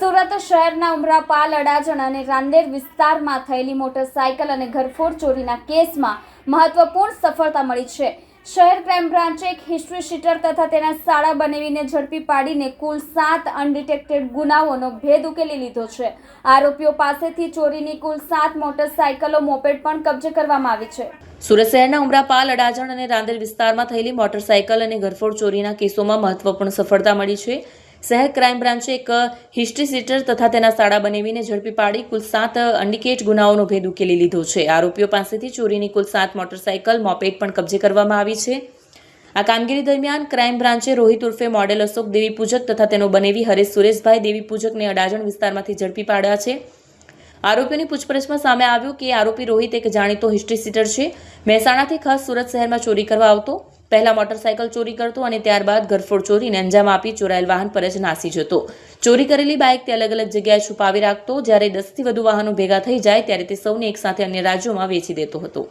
સુરત શહેરના ઉમરાપાલ, અડાજણ અને રાંદેર વિસ્તારમાં થયેલી મોટરસાયકલ અને ઘરફોડ ચોરીના કેસમાં મહત્વપૂર્ણ સફળતા મળી છે. શહેર ક્રાઇમ બ્રાન્ચે એક હિસ્ટ્રી શીટર તથા તેના સાળા બનાવીને ઝડપી પાડીને કુલ સાત અનડિટેક્ટેડ ગુનાઓનો ભેદ ઉકેલી લીધો છે. આરોપીઓ પાસેથી ચોરીની કુલ સાત મોટરસાયકલો મોપેડ પણ કબજે કરવામાં આવી છે. સુરત શહેરના ઉમરાપાલ, અડાજણ અને રાંદેર વિસ્તારમાં થયેલી મોટરસાયકલ અને ઘરફોડ ચોરીના કેસોમાં મહત્વપૂર્ણ સફળતા મળી છે. શહેર ક્રાઇમ બ્રાન્ચે એક હિસ્ટ્રી સીટર તથા તેના સાડા બનાવીને ઝડપી પાડી કુલ સાત ઇન્ડિકેટ ગુનાઓનો ભેદ ઉકેલી લીધો છે. આરોપીઓ પાસેથી ચોરીની કુલ સાત મોટરસાયકલ મોપેટ પણ કબજે કરવામાં આવી છે. આ કામગીરી દરમિયાન ક્રાઇમ બ્રાન્ચે રોહિત ઉર્ફે મોડેલ અશોક, દેવી પૂજક તથા તેનો બનેવી હરેશ સુરેશભાઈ, દેવી પૂજકને અડાજણ વિસ્તારમાંથી ઝડપી પાડ્યા છે. આરોપીઓની પૂછપરછમાં સામે આવ્યું કે આરોપી રોહિત એક જાણીતો હિસ્ટ્રી સીટર છે. મહેસાણાથી ખાસ સુરત શહેરમાં ચોરી કરવા આવતો. પહેલા મોટરસાયકલ ચોરી કરતો અને ત્યારબાદ ઘરફોડ ચોરીને અંજામ આપી ચોરાયેલ વાહન પર જ નાસી જતો. ચોરી કરેલી બાઇક તે અલગ અલગ જગ્યાએ છુપાવી રાખતો. જ્યારે દસથી વધુ વાહનો ભેગા થઈ જાય, ત્યારે તે સૌને એકસાથે અન્ય રાજ્યોમાં વેચી દેતો હતો.